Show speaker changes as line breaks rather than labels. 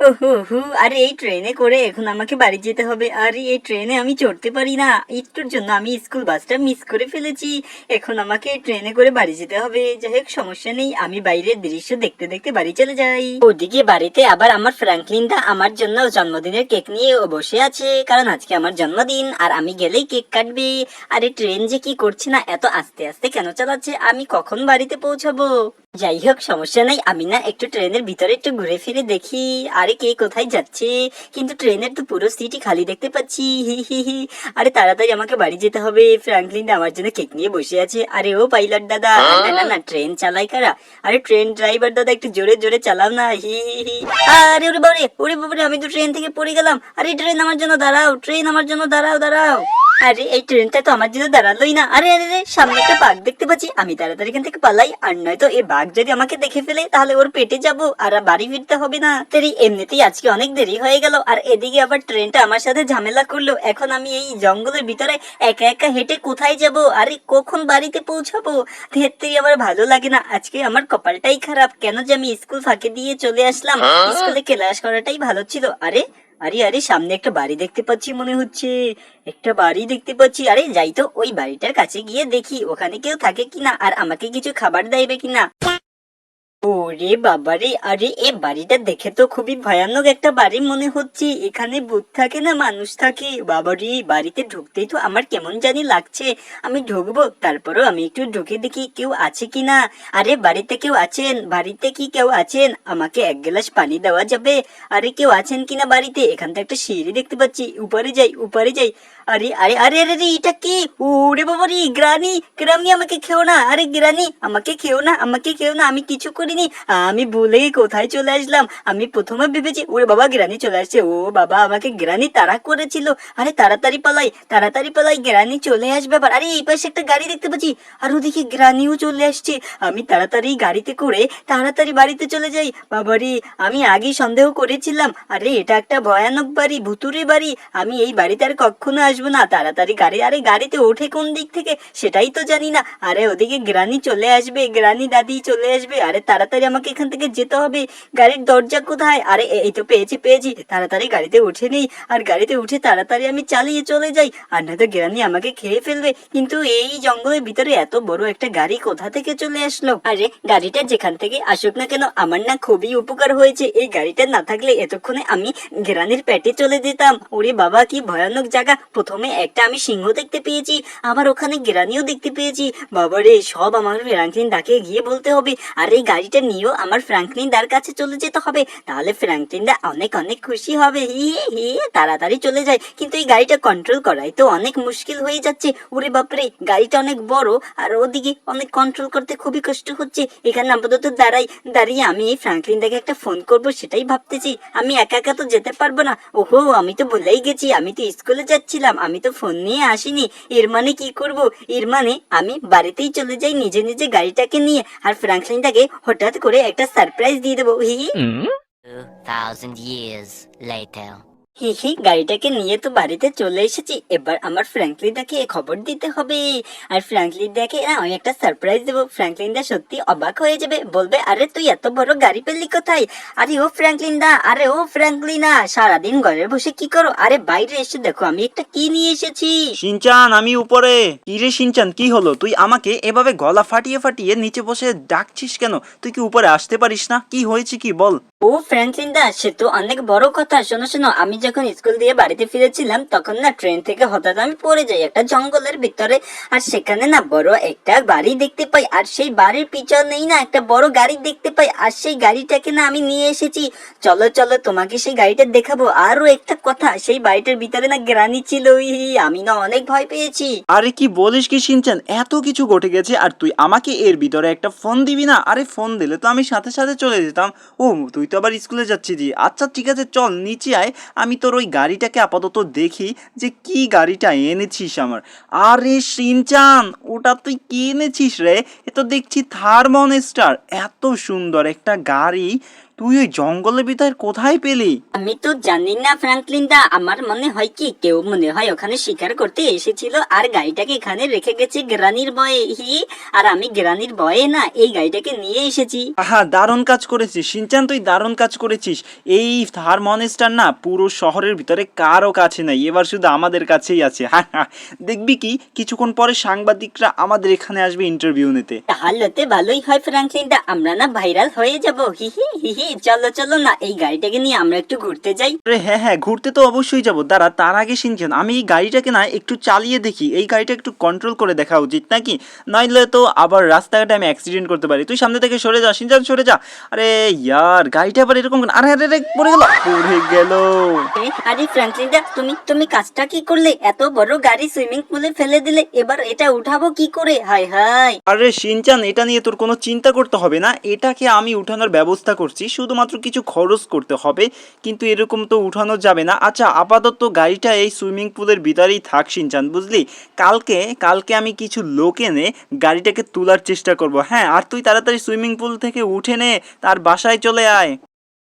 ওহো হু আরে এই ট্রেনে করে এখন আমাকে বাড়ি যেতে হবে। আরে এই ট্রেনে আমি চড়তে পারি না। একটুর জন্য আমি স্কুল বাসটা মিস করে ফেলেছি। এখন আমাকে ট্রেনে করে বাড়ি যেতে হবে। যাই হোক, সমস্যা নেই। আমি বাইরের দৃশ্য দেখতে দেখতে বাড়ি চলে যাই। ওদিকে বাড়িতে আবার আমার ফ্র্যাঙ্কলিনটা আমার জন্য জন্মদিনের কেক নিয়ে বসে আছে। কারণ আজকে আমার জন্মদিন, আর আমি গেলেই কেক কাটবে। আরে ট্রেন যে কি করছে না, এত আস্তে আস্তে কেন চালাচ্ছে? আমি কখন বাড়িতে পৌঁছাবো? যাই হোক সমস্যা নাই। আমি না একটু ট্রেনের ভিতরে একটু ঘুরে ফিরে দেখি আরে কে কোথায় যাচ্ছে? কিন্তু ট্রেনের তো পুরো সিটই খালি দেখতে পাচ্ছি হি হি হি। আরে তাড়াতাড়ি আমাকে বাড়ি যেতে হবে। ফ্র্যাঙ্কলিন আমার জন্য কেক নিয়ে বসে আছে। আরে ও পাইলট দাদা না না না ট্রেন চালাই কারা? আরে ট্রেন ড্রাইভার দাদা একটু জোরে জোরে চালাও না হি হি হি। আরে ওরে বাবারে ওরে বাবারে আমি তো ট্রেন থেকে পড়ে গেলাম। আরে ট্রেন আমার জন্য দাঁড়াও ট্রেন আমার জন্য দাঁড়াও দাঁড়াও। আরে এই ট্রেনটা তো আমার জন্য দাঁড়ালোই না। আরে আরে আরে, সামনে একটা বাঘ দেখতে পাচ্ছি। আমি তাড়াতাড়ি এখান থেকে পালাই। আর নয়তো এই বাঘ যদি আমাকে দেখে ফেলে তাহলে ওর পেটে যাব আর বাড়ি ফিরতে হবে না। তেরি এমনিতেই আজকে অনেক দেরি হয়ে গেল। আর এদিকে আবার ট্রেনটা আমার সাথে ঝামেলা করল। এখন আমি এই জঙ্গলের ভিতরে একা একা হেঁটে কোথায় যাব? আরে কখন বাড়িতে পৌঁছাবো? ধেত্তেরি আমার ভালো লাগে না। আজকে আমার কপালটাই খারাপ। কেন যে আমি স্কুল ফাঁকে দিয়ে চলে আসলাম? স্কুলে ক্লাস করাটাই ভালো ছিল। আরে আরে আরে, সামনে একটা বাড়ি দেখতে পাচ্ছি মনে হচ্ছে। একটা বাড়ি দেখতে পাচ্ছি। আরে, যাই তো, ওই বাড়িটার কাছে গিয়ে দেখি ওখানে কেউ থাকে কিনা, আর আমাকে কিছু খাবার দেবে কিনা। ওরে বাবারে, আরে এ বাড়িটা দেখে তো খুবই ভয়ানক একটা বাড়ি মনে হচ্ছে। এখানে ভূত থাকে না, মানুষ থাকে। বাবারে, বাড়িতে ঢুকতেই তো আমার কেমন জানি লাগছে। আমি ঢুকবো, তারপরও আমি একটু ঢুকে দেখি কেউ আছে কিনা আরে বাড়িতে কেউ আছেন? বাড়িতে কি কেউ আছেন? আমাকে এক গ্লাস পানি দেওয়া যাবে। আরে কেউ আছেন কিনা বাড়িতে? এখান থেকে একটা সিঁড়ি দেখতে পাচ্ছি। উপরে যাই উপরে যাই। আরে আরে আরে আরে রে এটা কি? ওরে বাবা রে, গ্রানি। গ্রামি আমাকে খেও না। আরে, গ্রানি, আমাকে খেও না, আমাকে খেও না, আমি কিছু করিনি। আমি ভুলে কোথায় চলে আসলাম। আমি প্রথমে ভেবেছি, ওরে বাবা, গ্রানি চলে আসছে। ও বাবা, আমাকে গ্রানি তাড়া করেছিল। আরে, তাড়াতাড়ি পালাই তাড়াতাড়ি পালাই, গ্রানি চলে আসবে আবার। আরে, এই পাশে একটা গাড়ি দেখতে পাচ্ছি। আর ওদিকে গ্রানিও চলে আসছে। আমি তাড়াতাড়ি গাড়িতে করে তাড়াতাড়ি বাড়িতে চলে যাই। বাবা রে, আমি আগেই সন্দেহ করেছিলাম। আরে, এটা একটা ভয়ানক বাড়ি, ভুতুরে বাড়ি। আমি এই বাড়িতে আর কখনো আসব না, তাড়াতাড়ি গাড়ি, আরে গাড়িতে ওঠে কোন দিক থেকে সেটাই তো জানি না। আরে ওদিকে গ্রানি চলে আসবে, গ্রানি দাদি চলে আসবে, আরে তাড়াতাড়ি আমাকে এখান থেকে যেতে হবে। গাড়ির দরজা কোথায়? আরে এই তো পেয়েছি পেয়েছি। তাড়াতাড়ি গাড়িতে উঠে নেই। আর গাড়িতে উঠে তাড়াতাড়ি আমি চালিয়ে চলে যাই। আর নয়তো গ্রানি আমাকে খেয়ে ফেলবে। কিন্তু এই জঙ্গলের ভিতরে এত বড় একটা গাড়ি কোথা থেকে চলে আসলো? আরে গাড়িটা যেখান থেকে আসুক না কেন, আমার না খুবই উপকার হয়েছে। এই গাড়িটা না থাকলে এতক্ষণে আমি গ্রানির পেটে চলে যেতাম। ওরে বাবা, কি ভয়ানক জায়গা। প্রথমে একটা আমি সিংহ দেখতে পেয়েছি, আবার ওখানে গেরানিও দেখতে পেয়েছি। বাবারে, সব আমার ফ্র্যাঙ্কলিন দাকে গিয়ে বলতে হবে। আর এই গাড়িটা নিয়েও আমার ফ্র্যাঙ্কলিন দার কাছে চলে যেতে হবে। তাহলে ফ্র্যাঙ্কলিন দা অনেক অনেক খুশি হবে। হি হি তাড়াতাড়ি চলে যায়। কিন্তু এই গাড়িটা কন্ট্রোল করাই তো অনেক মুশকিল হয়ে যাচ্ছে। ওরে বাপরে, গাড়িটা অনেক বড়, আর ওদিকে অনেক কন্ট্রোল করতে খুবই কষ্ট হচ্ছে। এখানে আপাতত দাঁড়াই, দাঁড়িয়ে আমি এই ফ্র্যাঙ্কলিন দাকে একটা ফোন করব, সেটাই ভাবতেছি। আমি একা একা তো যেতে পারব না। ওহো, আমি তো ভুলেই গেছি। আমি তো স্কুলে যাচ্ছিলাম। আমি তো ফোন নিয়ে আসিনি এর মানে কি করব এর মানে আমি বাড়িতেই চলে যাই নিজে নিজে গাড়িটাকে নিয়ে আর ফ্রাঙ্কলিনটাকে হঠাৎ করে একটা সারপ্রাইজ দিয়ে দেবো হি হি।
2,000 years later.
হি হি, গাড়িটাকে নিয়ে তো বাড়িতে চলে এসেছি। এবার আমার ফ্র্যাঙ্কলিনদাকে খবর দিতে হবে। আর ফ্র্যাঙ্কলিনদাকে না আমি একটা সারপ্রাইজ দেবো। ফ্র্যাঙ্কলিনদা সত্যি অবাক হয়ে যাবে। বলবে, আরে, তুই এত বড় গাড়ি পেলি কোথায়? আরে, ও ফ্র্যাঙ্কলিনদা, আরে, ও ফ্র্যাঙ্কলিনা, সারাদিন ঘরে বসে কি করো? আরে, বাইরে এসে দেখো, আমি একটা কি নিয়ে এসেছি?
সিনচান, আমি উপরে। কি রে সিনচান, কি হলো? তুই আমাকে এভাবে গলা ফাটিয়ে ফাটিয়ে নিচে বসে ডাকছিস কেন? তুই কি উপরে আসতে পারিস না? কি হয়েছে কি বল?
ও ফ্র্যাঙ্কলিনদা সে তো অনেক বড় কথা। শোনো শোনো, আমি যখন স্কুল দিয়ে বাড়িতে ফিরেছিলাম, তখন না ট্রেন থেকে হঠাৎ আমি পড়ে যাই একটা জঙ্গলের ভিতরে। আর সেখানে না বড় একটা বাড়ি দেখতে পাই, আর সেই বাড়ির পিছনেই না একটা বড় গাড়ি দেখতে পাই। আর সেই গাড়িটাকে না আমি নিয়ে এসেছি। চলো চলো, তোমাকে সেই গাড়িটা দেখাবো। আরও একটা কথা, সেই বাড়িটার ভিতরে না গ্রানি ছিল আমি না অনেক ভয় পেয়েছি।
আরে কি বলিস কি সিনচান, এত কিছু ঘটে গেছে, আর তুই আমাকে এর ভিতরে একটা ফোন দিবি না? আরে ফোন দিলে তো আমি সাথে সাথে চলে যেতাম। ও, তুই তো আবার স্কুলে যাচ্ছি দি আচ্ছা ঠিক আছে, চল, নিচে আয়। আমি তোর ওই গাড়িটাকে আপাতত দেখি যে কি গাড়িটা এনেছিস আমার। আরে সিনচান ওটা তুই কি এনেছিস রে? এ তো দেখছি স্টার। এত সুন্দর একটা গাড়ি। তুই ওই জঙ্গলের ভিতর কোথায় পেলি?
আমি তো জানি না ফ্রাঙ্কলিন দা আমার মনে হয় কি কেউ মনে হয় ওখানে শিকার করতে এসেছিল আর গাড়িটাকে এখানে রেখে গেছে গ্রানির বয়ে। হি আর আমি গ্রানির বয়ে না এই গাড়িটাকে নিয়ে এসেছি।
আহা দারুণ কাজ করেছিস। সিনচান তুই দারুণ কাজ করেছিস। এই হারমনিস্টার না পুরো শহরের ভিতরে কারও কাছে নাই এবার শুধু আমাদের কাছেই আছে। দেখবি কি কিছুক্ষণ পরে সাংবাদিকরা আমাদের এখানে আসবে ইন্টারভিউ নিতে।
তাহলে ভালোই হয় ফ্রাঙ্কলিন দা আমরা না ভাইরাল হয়ে যাব। হি হি হি। চলো চলো না এই গাড়িটাকে নিয়ে আমরা একটু ঘুরতে যাই।
আরে হ্যাঁ হ্যাঁ ঘুরতে তো অবশ্যই যাব। দাঁড়া তার আগে সিনচান আমি এই গাড়িটাকে না একটু চালিয়ে দেখি। এই গাড়িটা একটু কন্ট্রোল করে দেখা উচিত নাকি? নইলে তো আবার রাস্তাঘাটে আমি অ্যাক্সিডেন্ট করতে পারি। তুই সামনে থেকে সরে যা সিনচান সরে যা। আরে ইয়ার গাড়িটা আবার এরকম? আরে আরে আরে পড়ে গেল পড়ে গেল।
আরে ফ্রাঙ্কলিন দা তুমি তুমি কাজটা কি করলে? এত বড় গাড়ি সুইমিং পুলে ফেলে দিলে এবার এটা উঠাবো কি করে? High high.
আরে সিনচান এটা নিয়ে তোর কোনো চিন্তা করতে হবে না। এটাকে আমি উঠানোর ব্যবস্থা করছি। শুধুমাত্র কিছু খরচ করতে হবে, কিন্তু এরকম তো উঠানো যাবে না। আচ্ছা আপাতত গাড়িটা এই সুইমিং পুলের ভিতরেই থাক, সিনচান, বুঝলি? কালকে কালকে আমি কিছু লোক এনে গাড়িটাকে তোলার চেষ্টা করব। হ্যাঁ আর তুই তাড়াতাড়ি সুইমিং পুল থেকে উঠে নে, তার বাসায় চলে আয়।